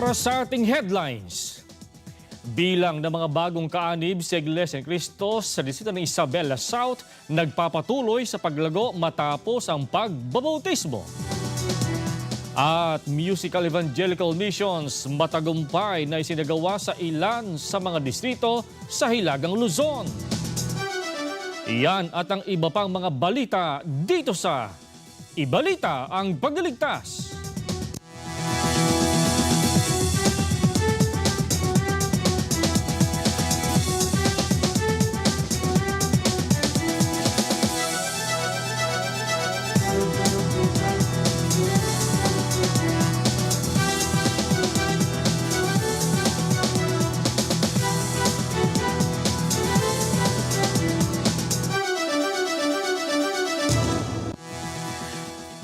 Para sa ating headlines, bilang ng mga bagong kaanib sa Iglesia ni Cristo sa distrito ng Isabela South nagpapatuloy sa paglago matapos ang pagbabautismo. At musical evangelical missions matagumpay na isinagawa sa ilan sa mga distrito sa Hilagang Luzon. Iyan at ang iba pang mga balita dito sa Ibalita ang Pagliligtas.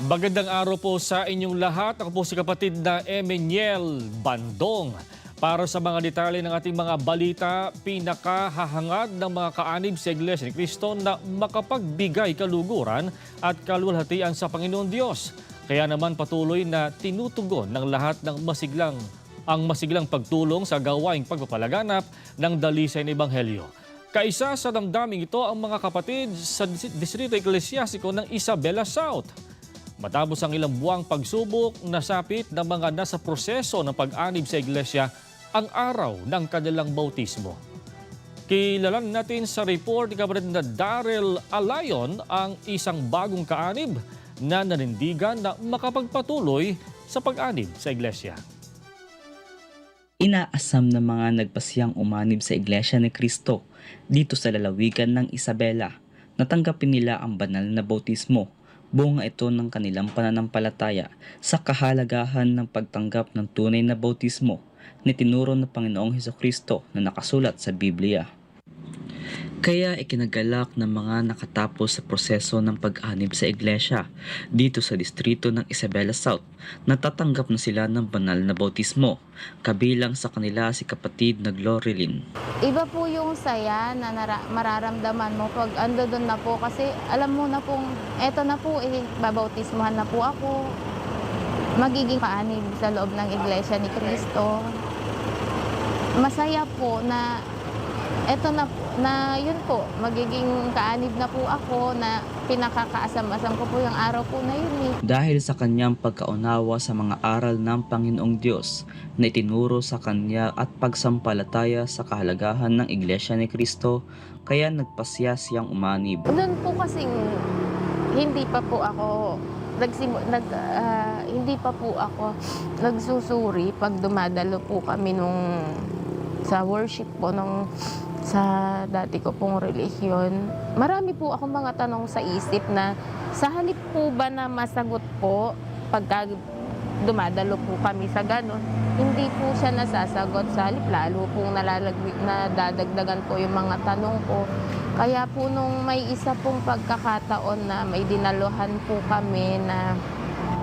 Magandang araw po sa inyong lahat. Ako po si kapatid na Emmanuel Bandong. Para sa mga detalye ng ating mga balita, pinakahahangad ng mga kaanib sa Iglesia ni Cristo na makapagbigay kaluguran at kalwalhatian sa Panginoon Diyos. Kaya naman patuloy na tinutugon ng lahat ng masiglang ang masiglang pagtulong sa gawaing pagpapalaganap ng dalisay ng Ebanghelyo. Kaisa sa damdaming ito ang mga kapatid sa dis- Distrito Eklesiastiko ng Isabela South. Matapos ang ilang buwang pagsubok, nasapit ng mga nasa proseso ng pag-anib sa iglesia ang araw ng kanilang bautismo. Kilalan natin sa report ni kapatid na Daryl Alayon ang isang bagong kaanib na nanindigan na makapagpatuloy sa pag-anib sa iglesia. Inaasam ng mga nagpasiyang umanib sa Iglesia ni Cristo dito sa lalawigan ng Isabela. Natanggapin nila ang banal na bautismo. Bunga ito ng kanilang pananampalataya sa kahalagahan ng pagtanggap ng tunay na bautismo ni tinuro ng Panginoong Heso Kristo na nakasulat sa Biblia. Kaya ikinagalak ng mga nakatapos sa proseso ng pag-anib sa iglesia dito sa distrito ng Isabela South. Natatanggap na sila ng banal na bautismo, kabilang sa kanila si kapatid na Glorilyn. Iba po yung saya na mararamdaman mo pag ando doon na po kasi alam mo na pong eto na po eh, babautismuhan na po ako. Magiging kaanib sa loob ng Iglesia ni Cristo. Masaya po na eto na na yun po, magiging kaanib na po ako na pinakakaasam-asam ko po yung araw po na yun eh. Dahil sa kanyang pagkaunawa sa mga aral ng Panginoong Diyos na itinuro sa kanya at pagsampalataya sa kahalagahan ng Iglesia ni Cristo, kaya nagpasya siyang umanib. Doon po kasing hindi pa po ako nagsimu, nag, ah, hindi pa po ako nagsusuri pag dumadalo po kami nung sa worship po nung sa dati ko pong relihiyon. Marami po akong mga tanong sa isip na sa halip po ba na masagot po pagka dumadalo po kami sa ganon, hindi po siya nasasagot sa halip lalo pong nalalagwi, nadadagdagan po yung mga tanong ko. Kaya po nung may isa pong pagkakataon na may dinaluhan po kami na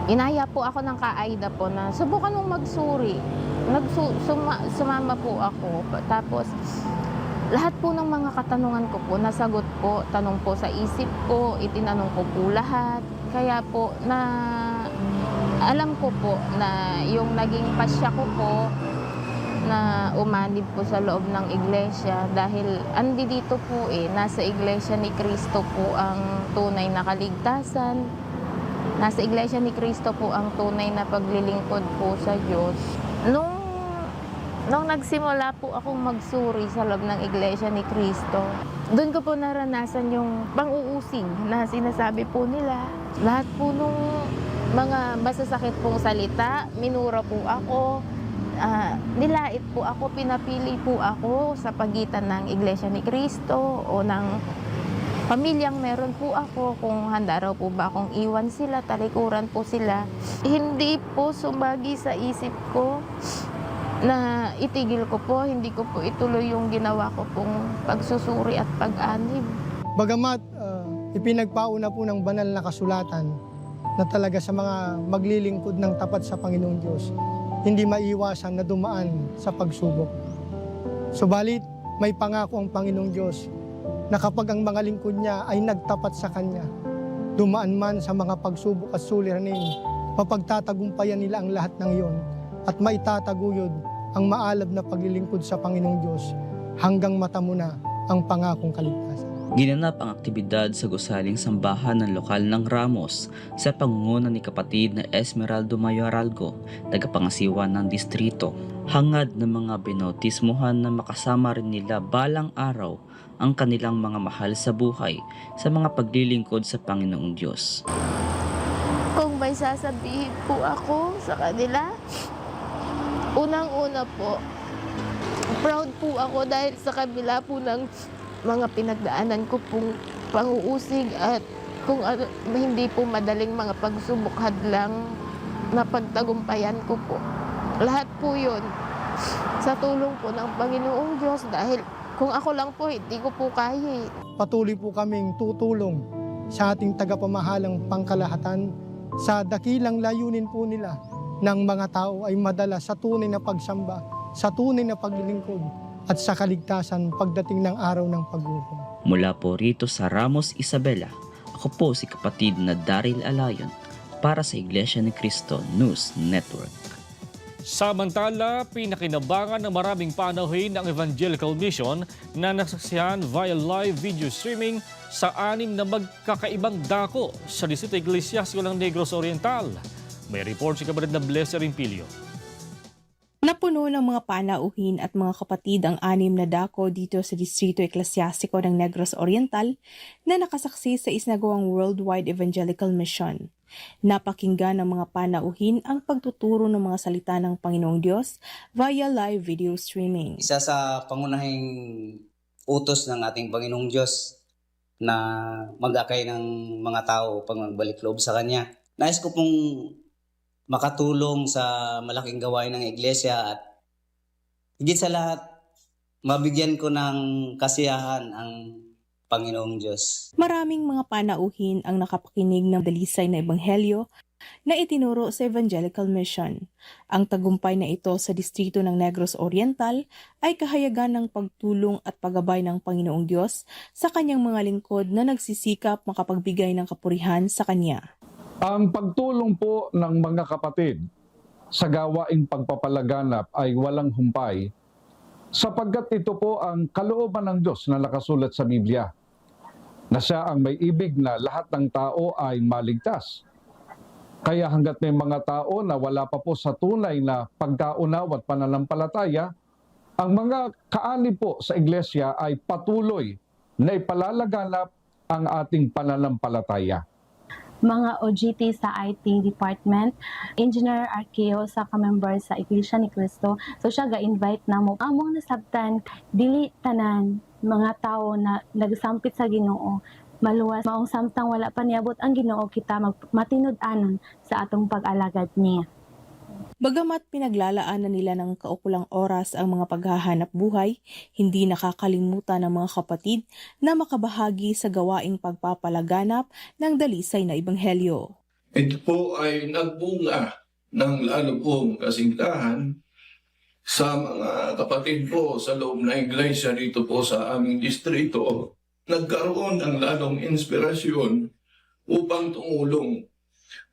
inaya po ako ng ka-AIDA po na subukan mong magsuri. Nagsu, suma, sumama po ako. Tapos lahat po ng mga katanungan ko po, nasagot po, tanong po sa isip ko, itinanong ko po lahat. Kaya po na alam ko po na yung naging pasya ko po na umanib po sa loob ng iglesia dahil andi dito po eh, nasa iglesia ni Kristo po ang tunay na kaligtasan. Nasa iglesia ni Kristo po ang tunay na paglilingkod po sa Diyos. Nung, nung nagsimula po akong magsuri sa loob ng iglesia ni Kristo, doon ko po naranasan yung pang-uusing na sinasabi po nila. Lahat po nung mga masasakit pong salita, minura po ako, ah, nilait po ako, pinapili po ako sa pagitan ng Iglesia ni Cristo o ng pamilyang meron po ako kung handa raw po ba akong iwan sila, talikuran po sila. Hindi po sumagi sa isip ko na itigil ko po, hindi ko po ituloy yung ginawa ko pong pagsusuri at pag-anib. Bagamat ah, ipinagpauna po ng banal na kasulatan na talaga sa mga maglilingkod ng tapat sa Panginoong Diyos, hindi maiwasan na dumaan sa pagsubok. Subalit, may pangako ang Panginoong Diyos na kapag ang mga lingkod niya ay nagtapat sa Kanya, dumaan man sa mga pagsubok at suliranin, mapagtatagumpayan nila ang lahat ng iyon at maitataguyod ang maalab na paglilingkod sa Panginoong Diyos hanggang mata mo na ang pangakong kaligtasan. Ginanap ang aktibidad sa gusaling sambahan ng lokal ng Ramos sa pangunguna ni kapatid na Esmeraldo Mayoralgo, tagapangasiwa ng distrito. Hangad ng mga binautismuhan na makasama rin nila balang araw ang kanilang mga mahal sa buhay sa mga paglilingkod sa Panginoong Diyos. Kung may sasabihin po ako sa kanila, unang-una po, proud po ako dahil sa kabila po ng mga pinagdaanan ko pong panguusig at kung ano, hindi po madaling mga pagsubok hadlang na pagtagumpayan ko po. Lahat po yun sa tulong po ng Panginoong Diyos dahil kung ako lang po, hindi ko po kaya eh. Patuloy po kaming tutulong sa ating tagapamahalang pangkalahatan sa dakilang layunin po nila ng mga tao ay madala sa tunay na pagsamba, sa tunay na paglilingkod at sa kaligtasan pagdating ng araw ng paghukom. Mula po rito sa Ramos Isabela, ako po si kapatid na Daryl Alayon para sa Iglesia ni Cristo News Network. Samantala, pinakinabangan ng maraming panauhin ng Evangelical Mission na nasaksihan via live video streaming sa anim na magkakaibang dako sa Distrito Iglesiastico ng Negros Oriental. May report si Kabarid na Blesser Impilio. Napuno ng mga panauhin at mga kapatid ang anim na dako dito sa Distrito Eklesyastiko ng Negros Oriental na nakasaksi sa isnagawang Worldwide Evangelical Mission. Napakinggan ng mga panauhin ang pagtuturo ng mga salita ng Panginoong Diyos via live video streaming. isa sa pangunahing utos ng ating Panginoong Diyos na mag-akay ng mga tao upang magbalik loob sa Kanya. Nais ko pong makatulong sa malaking gawain ng Iglesia at higit sa lahat, mabigyan ko ng kasiyahan ang Panginoong Diyos. Maraming mga panauhin ang nakapakinig ng dalisay na ebanghelyo na itinuro sa Evangelical Mission. Ang tagumpay na ito sa distrito ng Negros Oriental ay kahayagan ng pagtulong at paggabay ng Panginoong Diyos sa kanyang mga lingkod na nagsisikap makapagbigay ng kapurihan sa Kanya. Ang pagtulong po ng mga kapatid sa gawaing pagpapalaganap ay walang humpay sapagkat ito po ang kalooban ng Diyos na nakasulat sa Biblia na siya ang may ibig na lahat ng tao ay maligtas. Kaya hanggat may mga tao na wala pa po sa tunay na pagkaunaw at pananampalataya, ang mga kaani po sa iglesia ay patuloy na ipalalaganap ang ating pananampalataya. Mga OGT sa IT department, engineer archeo sa ka-member sa Iglesia ni Cristo. So siya ga-invite na mo. Among nasabtan, dili tanan mga tao na nagsampit sa Ginoo maluwas maong samtang wala pa niabot ang Ginoo kita mag matinud-anon sa atong pag-alagad niya. Bagamat pinaglalaanan nila ng kaukulang oras ang mga paghahanap buhay, hindi nakakalimutan ng mga kapatid na makabahagi sa gawaing pagpapalaganap ng dalisay na ebanghelyo. Ito po ay nagbunga ng lalo pong kasintahan sa mga kapatid po sa loob na iglesia dito po sa aming distrito. Nagkaroon ng lalong inspirasyon upang tumulong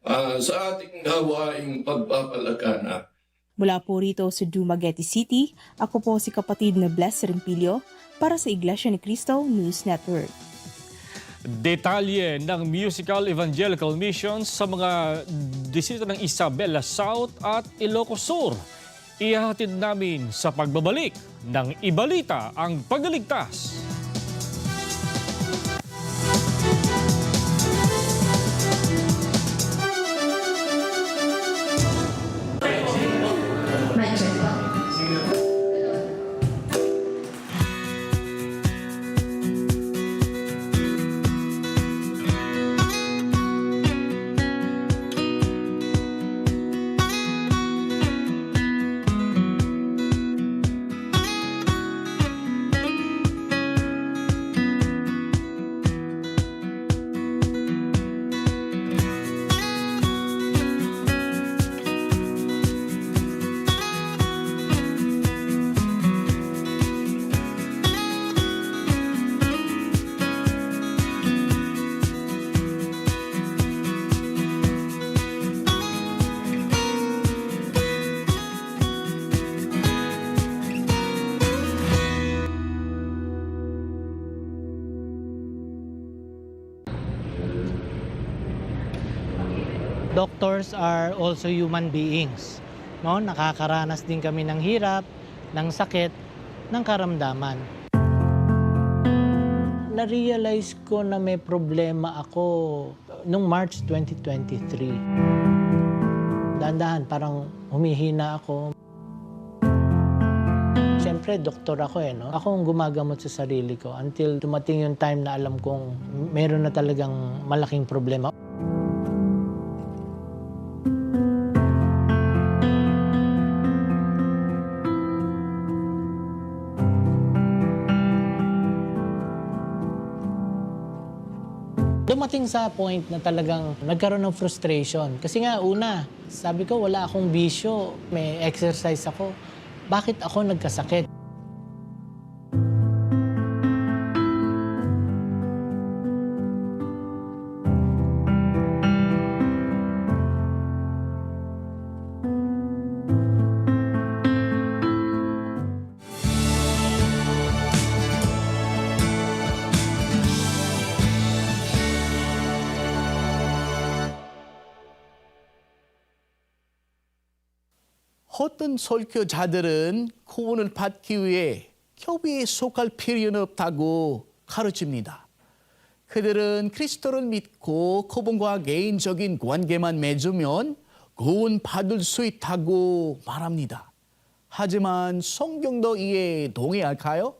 ah, sa ating gawaing pagpapalaganap. Mula po rito sa Dumaguete City, ako po si kapatid na Bless Rempilio para sa Iglesia ni Cristo News Network. Detalye ng Musical Evangelical Mission sa mga distrito ng Isabela South at Ilocos Sur. Ihahatid namin sa pagbabalik ng Ibalita ang Pagaligtas. Doctors are also human beings. No? Nakakaranas din kami ng hirap, ng sakit, ng karamdaman. Na-realize ko na may problema ako nung March 2023. Dahan-dahan, parang humihina ako. Siyempre, doktor ako eh, no? Ako ang gumagamot sa sarili ko until dumating yung time na alam kong meron na talagang malaking problema. Dumating sa point na talagang nagkaroon ng frustration. Kasi nga, una, sabi ko, wala akong bisyo. May exercise ako. Bakit ako nagkasakit? 어떤 설교자들은 구원을 받기 위해 교회에 속할 필요는 없다고 가르칩니다. 그들은 그리스도를 믿고 그분과 개인적인 관계만 맺으면 구원 받을 수 있다고 말합니다. 하지만 성경도 이에 동의할까요?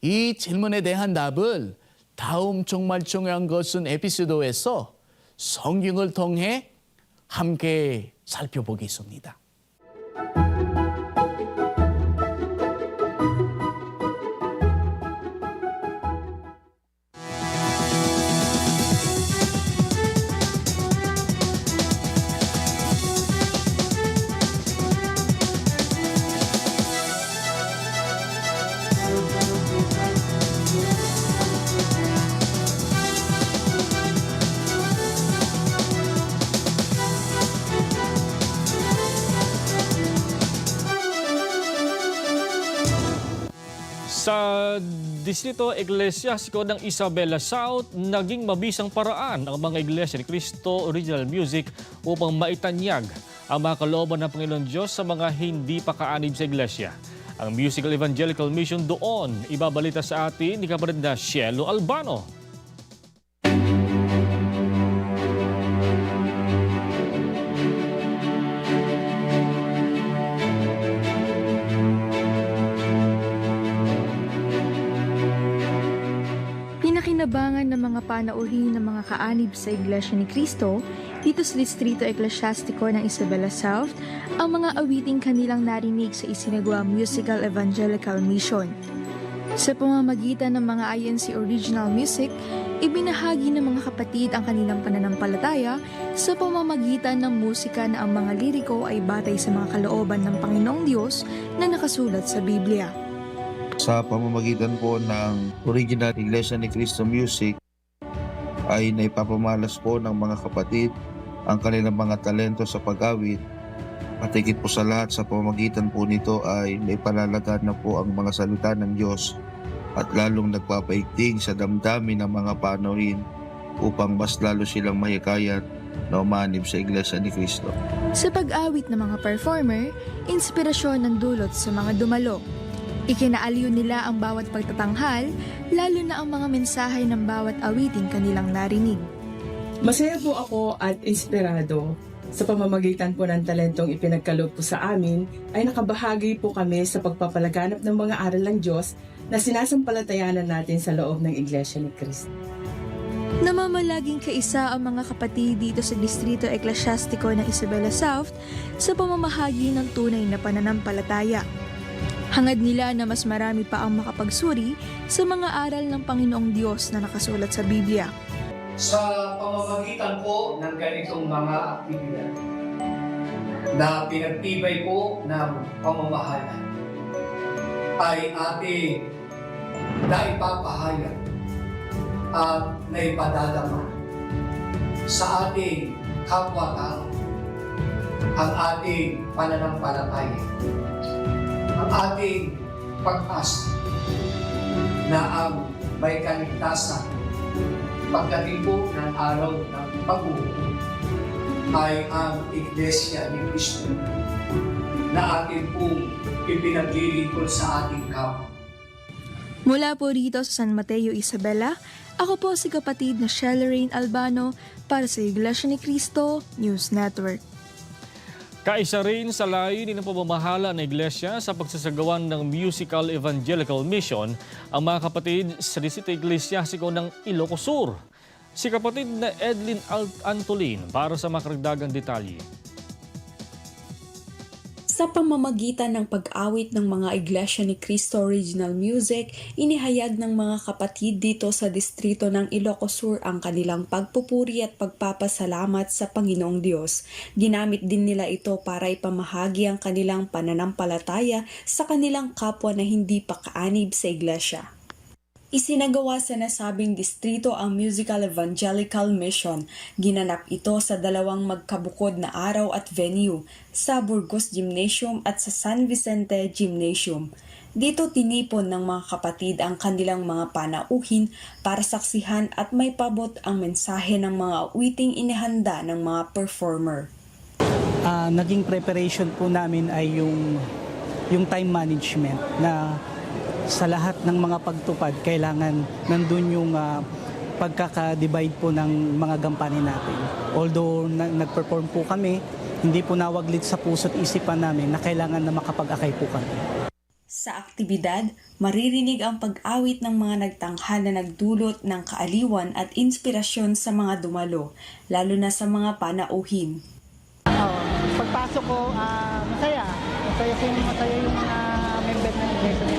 이 질문에 대한 답을 다음 정말 중요한 것은 에피소드에서 성경을 통해 함께 살펴보겠습니다. you Sa Distrito Eklesiastiko ng Isabela South, naging mabisang paraan ang mga Iglesia ni Cristo Original Music upang maitanyag ang mga kalooban ng Panginoon Diyos sa mga hindi pa kaanib sa Iglesia. Ang Musical Evangelical Mission doon, ibabalita sa atin ni kapatid na Cielo Albano. Pinakinabangan ng mga panauhin ng mga kaanib sa Iglesia ni Cristo dito sa Distrito Eklesiastiko ng Isabela South ang mga awiting kanilang narinig sa isinagawa Musical Evangelical Mission. Sa pamamagitan ng mga INC Original Music, ibinahagi ng mga kapatid ang kanilang pananampalataya sa pamamagitan ng musika na ang mga liriko ay batay sa mga kalooban ng Panginoong Diyos na nakasulat sa Biblia. Sa pamamagitan po ng original Iglesia ni Cristo Music ay naipapamalas po ng mga kapatid ang kanilang mga talento sa pag-awit at higit po sa lahat sa pamamagitan po nito ay naipalalagad na po ang mga salita ng Diyos at lalong nagpapaigting sa damdamin ng mga panauhin upang mas lalo silang mahikayat na umanib sa Iglesia ni Cristo. Sa pag-awit ng mga performer, inspirasyon ang dulot sa mga dumalo. Ikinaaliw nila ang bawat pagtatanghal, lalo na ang mga mensahe ng bawat awiting kanilang narinig. Masaya po ako at inspirado sa pamamagitan po ng talentong ipinagkaloob po sa amin ay nakabahagi po kami sa pagpapalaganap ng mga aral ng Diyos na sinasampalatayanan natin sa loob ng Iglesia ni Cristo. Namamalaging kaisa ang mga kapatid dito sa Distrito Eklesiastiko ng Isabela South sa pamamahagi ng tunay na pananampalataya. Hangad nila na mas marami pa ang makapagsuri sa mga aral ng Panginoong Diyos na nakasulat sa Biblia. sa pamamagitan po ng ganitong mga aktibidad na pinagtibay po ng pamamahala ay ating naipapahayag at naipadadama sa ating kapwa-tao ang ating pananampalataya, ating pag-asa na ang may kaligtasan pagdating po ng araw ng pag ay ang Iglesia ni Cristo na atin pong ipinaglilingkod sa ating kapwa. Mula po rito sa San Mateo, Isabela, ako po si kapatid na Shellerine Albano para sa Iglesia ni Cristo News Network. Kaisa rin sa layunin ng pamamahala ng iglesia sa pagsasagawan ng musical evangelical mission ang mga kapatid sa Distrito Ecclesiastico ng Ilocos Sur. Si kapatid na Edlin Al- Antolin para sa makaragdagang detalye. Sa pamamagitan ng pag-awit ng mga Iglesia ni Cristo Original Music, inihayag ng mga kapatid dito sa distrito ng Ilocos Sur ang kanilang pagpupuri at pagpapasalamat sa Panginoong Diyos. Ginamit din nila ito para ipamahagi ang kanilang pananampalataya sa kanilang kapwa na hindi pa kaanib sa Iglesia. Isinagawa sa nasabing distrito ang Musical Evangelical Mission. Ginanap ito sa dalawang magkabukod na araw at venue, sa Burgos Gymnasium at sa San Vicente Gymnasium. Dito tinipon ng mga kapatid ang kanilang mga panauhin para saksihan at may pabot ang mensahe ng mga awiting inihanda ng mga performer. Ah, naging preparation po namin ay yung yung time management na sa lahat ng mga pagtupad kailangan nandun yung ah, pagkaka-divide po ng mga gampanin natin. Although na- nag-perform po kami, hindi po nawaglit sa puso't isipan namin na kailangan na makapag-akay po kami. Sa aktibidad, maririnig ang pag-awit ng mga nagtanghal na nagdulot ng kaaliwan at inspirasyon sa mga dumalo, lalo na sa mga panauhin. Pagpasok ko, ah, masaya. Masaya masaya yung mga member ng Cristo.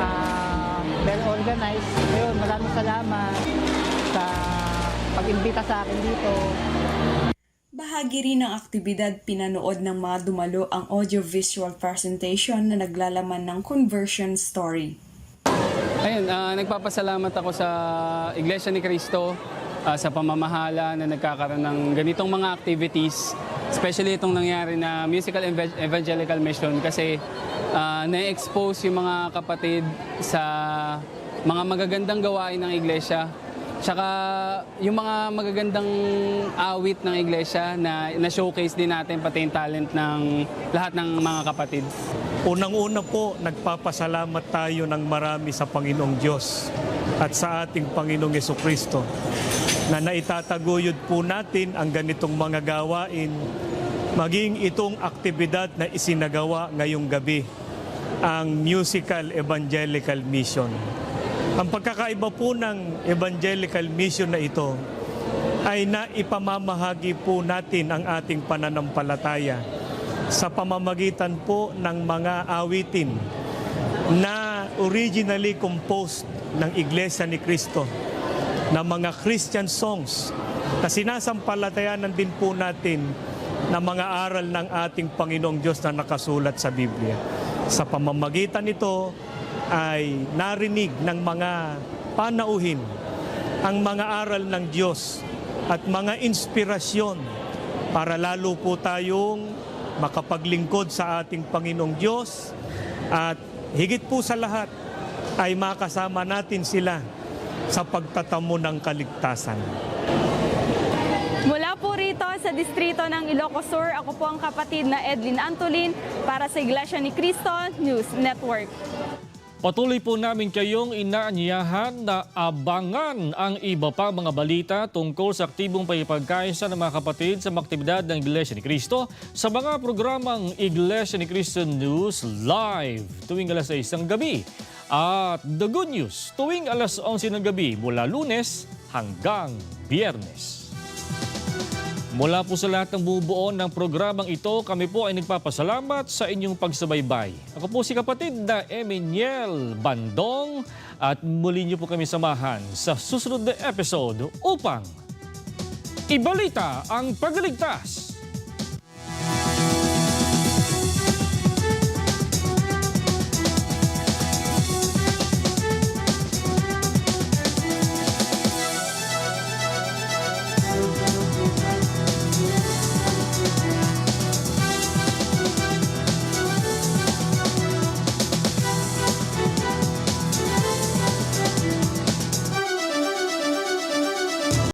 Ah, well organized. Ayun, maraming salamat sa pag-imbita sa akin dito. Bahagi rin ng aktibidad pinanood ng mga dumalo ang audiovisual presentation na naglalaman ng conversion story. Ayun, ah, nagpapasalamat ako sa Iglesia ni Cristo ah, sa pamamahala na nagkakaroon ng ganitong mga activities. Especially itong nangyari na musical eva- evangelical mission kasi ah, na-expose yung mga kapatid sa mga magagandang gawain ng iglesia. Tsaka yung mga magagandang awit ng iglesia na na-showcase din natin pati yung talent ng lahat ng mga kapatid. Unang-una po, nagpapasalamat tayo ng marami sa Panginoong Diyos at sa ating Panginoong Yeso Kristo na naitataguyod po natin ang ganitong mga gawain maging itong aktibidad na isinagawa ngayong gabi ang Musical Evangelical Mission. Ang pagkakaiba po ng evangelical mission na ito ay naipamamahagi po natin ang ating pananampalataya sa pamamagitan po ng mga awitin na originally composed ng Iglesia ni Cristo na mga Christian songs na sinasampalatayanan din po natin na mga aral ng ating Panginoong Diyos na nakasulat sa Biblia. Sa pamamagitan nito ay narinig ng mga panauhin ang mga aral ng Diyos at mga inspirasyon para lalo po tayong makapaglingkod sa ating Panginoong Diyos at higit po sa lahat ay makasama natin sila sa pagtatamo ng kaligtasan. Rito sa distrito ng Ilocos Sur, ako po ang kapatid na Edlin Antolin para sa Iglesia ni Cristo News Network. Patuloy po namin kayong inaanyahan na abangan ang iba pa mga balita tungkol sa aktibong pagpagkaisa ng mga kapatid sa mga aktibidad ng Iglesia ni Cristo sa mga programang Iglesia ni Cristo News Live tuwing alas 6 ng gabi. At The Good News tuwing alas 11 ng gabi mula lunes hanggang biyernes. Mula po sa lahat ng bumubuo ng programang ito, kami po ay nagpapasalamat sa inyong pagsubaybay. Ako po si kapatid na Emmanuel Bandong at muli niyo po kami samahan sa susunod na episode upang ibalita ang pagligtas